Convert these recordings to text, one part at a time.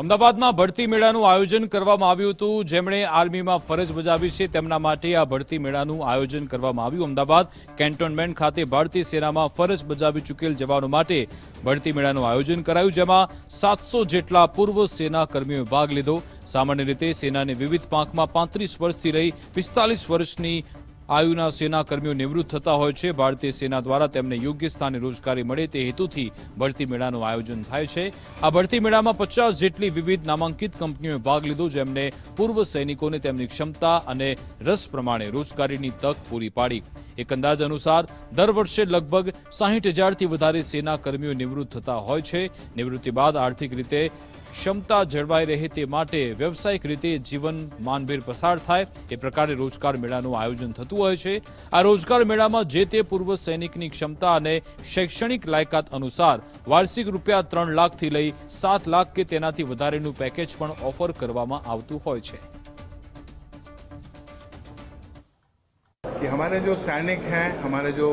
અમદાવાદમાં ભરતી મેળાનું આયોજન કરવામાં આવ્યું હતું. જેમણે આર્મીમાં ફરજ બજાવી છે, તેમના માટે આ ભરતી મેળાનું આયોજન કરવામાં આવ્યું. અમદાવાદ કેન્ટોનમેન્ટ ખાતે ભારતીય સેનામાં ફરજ બજાવી ચૂકેલ જવાનો માટે ભરતી મેળાનું આયોજન કરાયું, જેમાં સાતસો જેટલા પૂર્વ સેના કર્મીઓએ ભાગ લીધો. સામાન્ય રીતે સેનાની વિવિધ પાંખમાં પાંત્રીસ વર્ષથી રહી પિસ્તાલીસ વર્ષની આયુના સેના કર્મીઓ નિવૃત્ત થતા હોય છે. ભારતીય સેના દ્વારા તેમને યોગ્ય સ્થાને રોજગારી મળે તે હેતુથી ભરતી મેળાનું આયોજન થાય છે. આ ભરતી મેળામાં પચાસ જેટલી વિવિધ નામાંકિત કંપનીઓએ ભાગ લીધો, જેમને પૂર્વ સૈનિકોને તેમની ક્ષમતા અને રસ પ્રમાણે રોજગારીની તક પૂરી પાડી. એક અંદાજ અનુસાર, દર વર્ષે લગભગ સાહીઠ હજારથી વધારે સેના કર્મીઓ નિવૃત્ત થતા હોય છે. નિવૃત્તિ બાદ આર્થિક રીતે ક્ષમતા જળવાઈ રહે તે માટે વ્યવસાયિક રીતે જીવન માનભેર પસાર થાય. એ પ્રકારે રોજગાર મેળાનું આયોજન થતું હોય છે. આ રોજગાર મેળામાં જે તે પૂર્વ સૈનિકની ક્ષમતા અને શૈક્ષણિક લાયકાત અનુસાર વાર્ષિક રૂપિયા ત્રણ લાખથી લઈ સાત લાખ કે તેનાથી વધારેનું પેકેજ પણ ઓફર કરવામાં આવતું હોય છે. कि हमारे जो सैनिक हैं, हमारे जो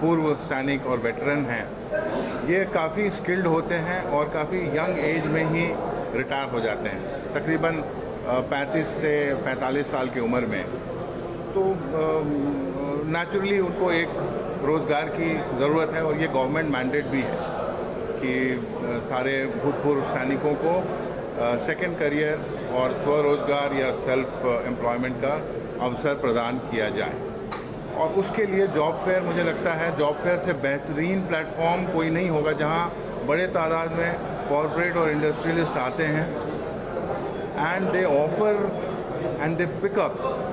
पूर्व सैनिक और वेटरन हैं, ये काफ़ी स्किल्ड होते हैं और काफ़ी यंग एज में ही रिटायर हो जाते हैं। तकरीबन पैंतीस से पैंतालीस साल की उम्र में। तो नेचुरली उनको एक रोज़गार की ज़रूरत है और ये गवर्नमेंट मैंडेट भी है कि सारे भूतपूर्व सैनिकों को सेकंड करियर और स्वरोजगार या सेल्फ एम्प्लॉयमेंट का अवसर प्रदान किया जाए। और उसके लिए जॉब फेयर मुझे लगता है जॉब फेयर से बेहतरीन प्लेटफॉर्म कोई नहीं होगा जहाँ बड़े तादाद में कॉरपोरेट और इंडस्ट्रियलिस्ट आते हैं। And they offer and they pick up